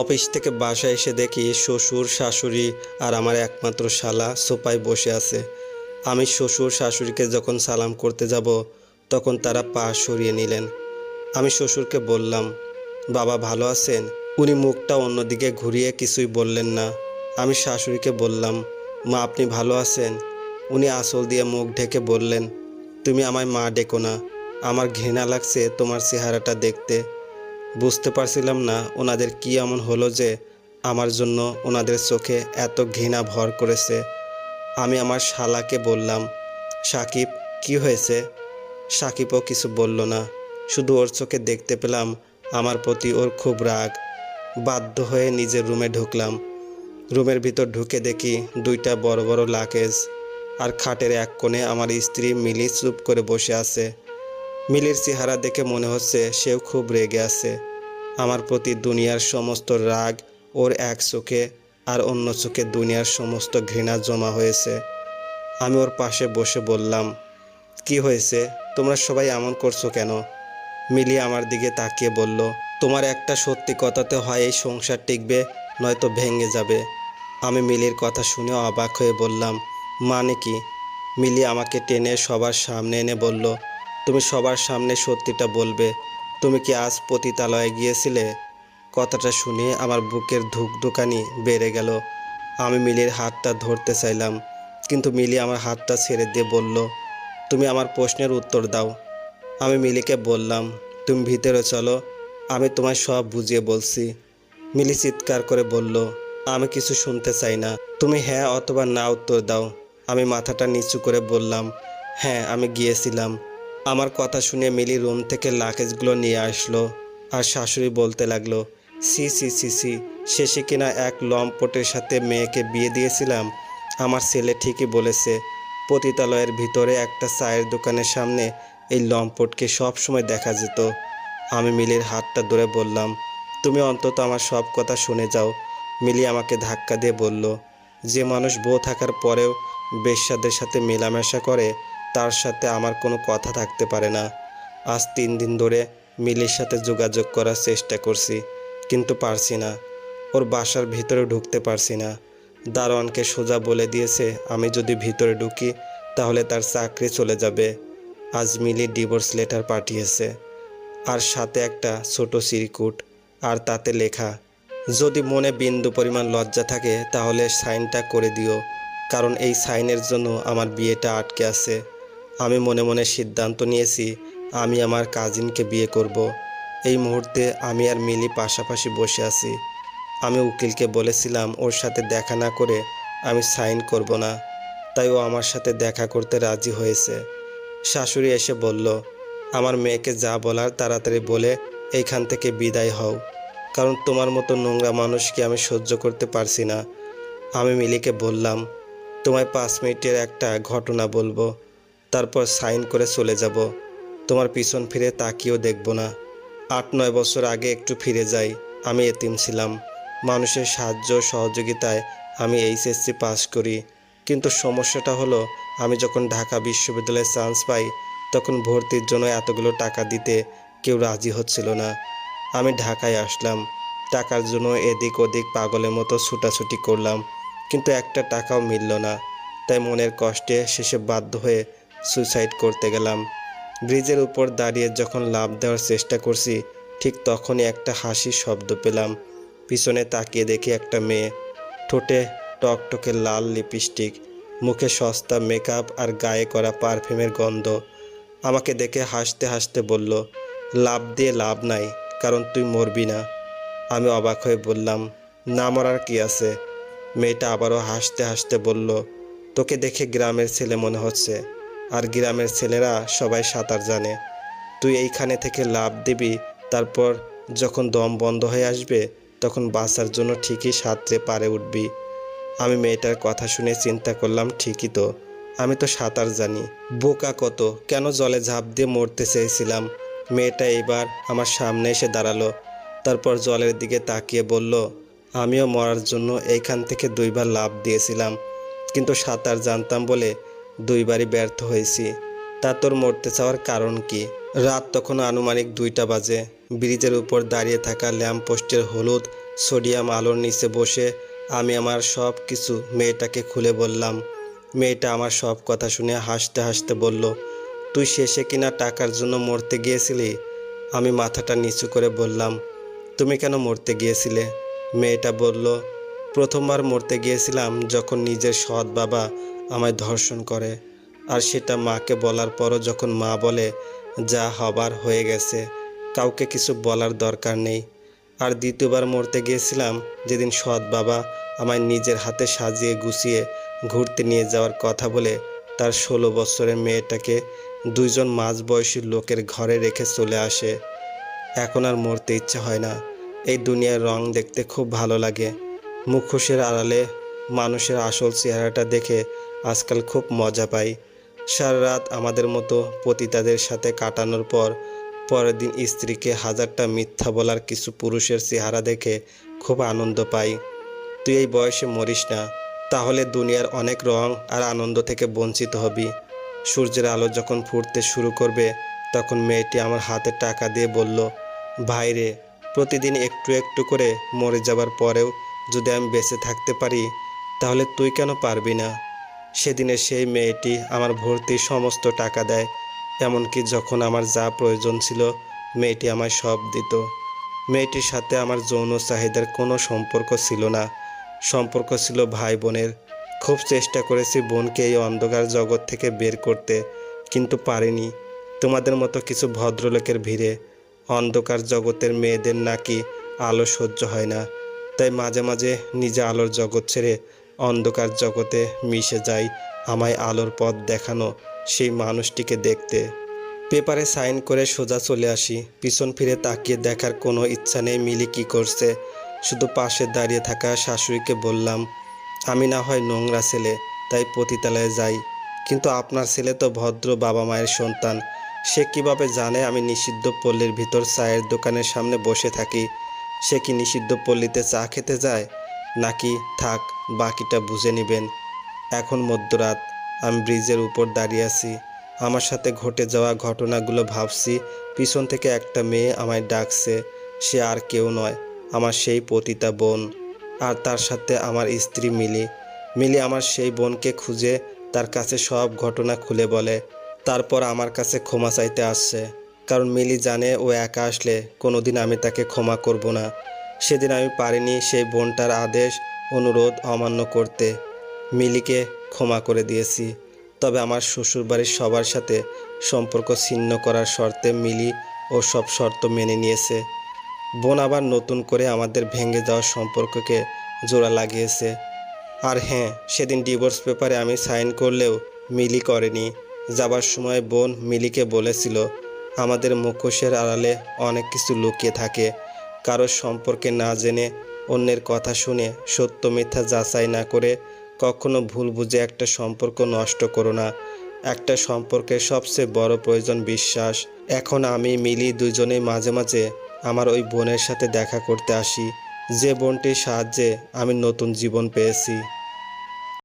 Office থেকে বাসায় এসে দেখি শ্বশুর, শাশুড়ি আর আমার একমাত্র শালা সোপায় বসে আছে। আমি শ্বশুর, শাশুড়িকে যখন সালাম করতে যাব, তখন তারা পা সরিয়ে নিলেন। আমি শ্বশুরকে বললাম, বাবা ভালো আছেন? উনি মুখটা অন্যদিকে ঘুরিয়ে কিছুই বললেন না। আমি শাশুড়িকে বললাম, মা, আপনি ভালো আছেন? উনি আসল দিয়ে মুখ ঢেকে বললেন, তুমি আমায় মা ডেকো না। আমার ঘৃণা লাগছে তোমার চেহারাটা দেখতে। বুঝতে পারছিলাম না ওনাদের কি এমন হলো যে আমার জন্য ওনাদের চোখে এত ঘৃণা ভর করেছে। আমি আমার শালাকে বললাম, সাকিব, কি হয়েছে? সাকিবও কিছু বলল না। শুধু ওর চোখে দেখতে পেলাম আমার প্রতি ওর খুব রাগ। বাধ্য হয়ে নিজের রুমে ঢুকলাম। রুমের ভিতর ঢুকে দেখি দুইটা বড় বড় লাকেজ আর খাটের এক কোণে আমার স্ত্রী মিলি চুপ করে বসে আছে। মিলির চেহারা দেখে মনে হচ্ছে সেও খুব রেগে আছে। আমার প্রতি দুনিয়ার সমস্ত রাগ ওর এক চোখে আর অন্য চোখে দুনিয়ার সমস্ত ঘৃণা জমা হয়েছে। আমি ওর পাশে বসে বললাম, কি হয়েছে? তোমরা সবাই এমন করছ কেন? মিলি আমার দিকে তাকিয়ে বলল, তোমার একটা সত্যি কথাতে হয় এই সংসার টিকবে, নয়তো ভেঙে যাবে। আমি মিলির কথা শুনে অবাক হয়ে বললাম মানে কি? মিলি আমাকে টেনে সবার সামনে এনে বলল, তুমি সবার সামনে সত্যিটা বলবে তুমি কি আজ পতিতালয়ে গিয়েছিলে? কথাটা শুনে আমার বুকের ধুকধুকানি বেড়ে গেল। আমি মিলির হাতটা ধরতে চাইলাম, কিন্তু মিলি আমার হাতটা ছেড়ে দিয়ে বলল, তুমি আমার প্রশ্নের উত্তর দাও। আমি মিলিকে বললাম, তুমি ভিতরে চলো, আমি তোমায় সব বুঝিয়ে বলছি। মিলি চিৎকার করে বলল, আমি কিছু শুনতে চাই না। তুমি হ্যাঁ অথবা না উত্তর দাও। আমি মাথাটা নিচু করে বললাম হ্যাঁ আমি গিয়েছিলাম। আমার কথা শুনে মিলি রুম থেকে লাকেজগুলো নিয়ে আসলো আর শাশুড়ি বলতে লাগল, সি সি সি সি, শেষে কিনা এক লম্পটের সাথে মেয়েকে বিয়ে দিয়েছিলাম? আমার ছেলে ঠিকই বলেছে, পতিতালয়ের ভিতরে একটা চায়ের দোকানের সামনে এই লম্পটকে সব সময় দেখা যেত। আমি মিলির হাতটা ধরে বললাম, তুমি অন্তত আমার সব কথা শুনে যাও। মিলি আমাকে ধাক্কা দিয়ে বলল, যে মানুষ বউ থাকার পরেও বেশ্যাদের সাথে মেলামেশা করে তার সাথে আমার কোনো কথা থাকতে পারে না। আজ তিন দিন ধরে মিলির সাথে যোগাযোগ করার চেষ্টা করছি, কিন্তু পারছি না। ওর বাসার ভিতরে ঢুকতে পারছি না। দারোয়ানকে সোজা বলে দিয়েছে, আমি যদি ভিতরে ঢুকি, তাহলে তার চাকরি চলে যাবে। আজ মিলি ডিভোর্স লেটার পাঠিয়েছে। আর সাথে একটা ছোট সিরিকুট আর তাতে লেখা, যদি মনে বিন্দু পরিমাণ লজ্জা থাকে, তাহলে সাইনটা করে দিও, কারণ এই সাইনের জন্য আমার বিয়েটা আটকে আছে। আমি মনে মনে সিদ্ধান্ত নিয়েছি, আমি আমার কাজিনকে বিয়ে করব। এই মুহূর্তে আমি আর মিলি পাশাপাশি বসে আছি। আমি উকিলকে বলেছিলাম ওর সাথে দেখা না করে আমি সাইন করব না। তাই ও আমার সাথে দেখা করতে রাজি হয়েছে। শাশুড়ি এসে বলল, আমার মেয়েকে যা বলার তাড়াতাড়ি বলে এইখান থেকে বিদায় হও। কারণ তোমার মতো নোংরা মানুষকে আমি সহ্য করতে পারছি না। আমি মিলিকে বললাম, তোমায় পাঁচ মিনিটের একটা ঘটনা বলব। তারপর সাইন করে চলে যাব। তোমার পিছন ফিরে তাকিয়েও দেখব না। আট, নয় বছর আগে একটু ফিরে যাই। আমি এতিম ছিলাম। মানুষের সাহায্য সহযোগিতায় আমি এইচএসসি পাস করি। কিন্তু সমস্যাটা হলো, আমি যখন ঢাকা বিশ্ববিদ্যালয়ে চান্স পাই, তখন ভর্তির জন্য এতগুলো টাকা দিতে কেউ রাজি হচ্ছিল না। আমি ঢাকায় আসলাম। টাকার জন্য এদিক ওদিক পাগলের মতো ছুটাছুটি করলাম। কিন্তু একটা টাকাও মিলল না। তাই মনের কষ্টে শেষে বাধ্য হয়ে সুইসাইড করতে গেলাম। ব্রিজের উপর দাঁড়িয়ে যখন লাভ দেওয়ার চেষ্টা করছি, ঠিক তখনই একটা হাসির শব্দ পেলাম। পিছনে তাকিয়ে দেখি একটা মেয়ে। ঠোঁটে টকটকে লাল লিপস্টিক, মুখে সস্তা মেকআপ আর গায়ে করা পারফিউমের গন্ধ। আমাকে দেখে হাসতে হাসতে বলল, লাভ দিয়ে লাভ নাই, কারণ তুই মরবি না। আমি অবাক হয়ে বললাম, না মরার কি আছে? মেয়েটা আবারও হাসতে হাসতে বলল, তোকে দেখে গ্রামের ছেলে মনে হচ্ছে। আর গ্রামের ছেলেরা সবাই সাঁতার জানে। তুই এইখানে থেকে লাভ দিবি, তারপর যখন দম বন্ধ হয়ে আসবে, তখন বাঁচার জন্য ঠিকই সাঁতরে পারে উঠবি। আমি মেয়েটার কথা শুনে চিন্তা করলাম, ঠিকই তো, আমি তো সাঁতার জানি। বোকা কত, কেন জলে ঝাঁপ দিয়ে মরতে চেয়েছিলাম? মেয়েটা এবার আমার সামনে এসে দাঁড়াল, তারপর জলের দিকে তাকিয়ে বলল, আমিও মরার জন্য এইখান থেকে দুইবার লাভ দিয়েছিলাম, কিন্তু সাঁতার জানতাম বলে দুইবারই ব্যর্থ হয়েছি। তা তোর মরতে চাওয়ার কারণ কি? রাত তখন আনুমানিক দুইটা বাজে। ব্রিজের উপর দাঁড়িয়ে থাকা ল্যাম্পপোস্টের হলুদ, সোডিয়াম আলোর নিচে বসে আমি আমার সব কিছু মেয়েটাকে খুলে বললাম। মেয়েটা আমার সব কথা শুনে হাসতে হাসতে বলল, তুই শেষে কিনা টাকার জন্য মরতে গিয়েছিলি? আমি মাথাটা নিচু করে বললাম, তুমি কেন মরতে গিয়েছিলে? মেয়েটা বলল, প্রথমবার মরতে গিয়েছিলাম যখন নিজের সৎ বাবা আমায় ধর্ষণ করে। আর সেটা মাকে বলার পরও যখন মা বলে, যা হবার হয়ে গেছে, কাউকে কিছু বলার দরকার নেই। আর দ্বিতীয়বার মরতে গিয়েছিলাম যেদিন সৎ বাবা আমায় নিজের হাতে সাজিয়ে গুছিয়ে ঘুরতে নিয়ে যাওয়ার কথা বলে তার ষোলো বছরের মেয়েটাকে দুইজন মাঝবয়সী লোকের ঘরে রেখে চলে আসে। এখন আর মরতে ইচ্ছে হয় না। এই দুনিয়ার রং দেখতে খুব ভালো লাগে। মুখোশের আড়ালে মানুষের আসল চেহারাটা দেখে আজকাল খুব মজা পাই। সারা রাত আমাদের মতো পতিতাদের সাথে কাটানোর পর পরের দিন স্ত্রীকে হাজারটা মিথ্যা বলার কিছু পুরুষের চেহারা দেখে খুব আনন্দ পাই। তুই এই বয়সে মরিস না, তাহলে দুনিয়ার অনেক রং আর আনন্দ থেকে বঞ্চিত হবি। সূর্যের আলো যখন ফুটতে শুরু করবে, তখন মেয়েটি আমার হাতে টাকা দিয়ে বলল ভাইরে প্রতিদিন একটু একটু করে মরে যাবার পরেও যদি আমি বেঁচে থাকতে পারি, তাহলে তুই কেন পারবি না? সেদিনে সেই মেয়েটি আমার ভর্তি সমস্ত টাকা দেয়, এমনকি যখন আমার যা প্রয়োজন ছিল, মেয়েটি আমায় সব দিত। মেয়েটির সাথে আমার যৌন চাহিদার কোনো সম্পর্ক ছিল না। সম্পর্ক ছিল ভাই বোনের খুব চেষ্টা করেছি বোনকে এই অন্ধকার জগৎ থেকে বের করতে, কিন্তু পারিনি। তোমাদের মতো কিছু ভদ্রলোকের ভিড়ে অন্ধকার জগতের মেয়েদের নাকি আলো সহ্য হয় না। তাই মাঝে মাঝে নিজে আলোর জগৎ ছেড়ে অন্ধকার জগতে মিশে যাই আমায় আলোর পথ দেখানো সেই মানুষটিকে দেখতে। পেপারে সাইন করে সোজা চলে আসি, পিছন ফিরে তাকিয়ে দেখার কোনো ইচ্ছা নেই মিলি কি করছে। শুধু পাশে দাঁড়িয়ে থাকা শাশুড়িকে বললাম, আমি না হয় নোংরা ছেলে, তাই পতিতালয়ে যাই। কিন্তু আপনার ছেলে তো ভদ্র বাবা মায়ের সন্তান। সে কীভাবে জানে আমি নিষিদ্ধ পল্লীর ভিতর চায়ের দোকানের সামনে বসে থাকি? সে কি নিষিদ্ধ পল্লীতে চা খেতে যায়? নাকি থাক, বাকিটা বুঝে নেবেন। এখন মধ্যরাত, আমি ব্রিজের উপর দাঁড়িয়ে আছি। আমার সাথে ঘটে যাওয়া ঘটনাগুলো ভাবছি। পিছন থেকে একটা মেয়ে আমায় ডাকছে। সে আর কেউ নয়, আমার সেই পতিতা বোন। আর তার সাথে আমার স্ত্রী মিলি। মিলি আমার সেই বোনকে খুঁজে তার কাছে সব ঘটনা খুলে বলে। তারপর আমার কাছে ক্ষমা চাইতে আসছে। কারণ মিলি জানে ও একা আসলে কোনোদিন আমি তাকে ক্ষমা করব না। সেদিন আমি পারিনি সেই বোনটার আদেশ, অনুরোধ অমান্য করতে। মিলিকে ক্ষমা করে দিয়েছি। তবে আমার শ্বশুরবাড়ির সবার সাথে সম্পর্ক ছিন্ন করার শর্তে মিলি ও সব শর্ত মেনে নিয়েছে। বোন আবার নতুন করে আমাদের ভেঙে যাওয়া সম্পর্ককে জোড়া লাগিয়েছে। আর হ্যাঁ সেদিন ডিভোর্স পেপারে আমি সাইন করলেও মিলি করেনি। যাবার সময় বোন মিলিকে বলেছিল, আমাদের মুখোশের আড়ালে অনেক কিছু লুকিয়ে থাকে। কারোর সম্পর্কে না জেনে অন্যের কথা শুনে সত্য মিথ্যা যাচাই না করে কখনো ভুল বুঝে একটা সম্পর্ক নষ্ট করো না। একটা সম্পর্কে সবচেয়ে বড় প্রয়োজন বিশ্বাস। এখন আমি মিলি দুজনে মাঝে মাঝে আমার ওই বোনের সাথে দেখা করতে আসি। যে বোনটির সাহায্যে আমি নতুন জীবন পেয়েছি।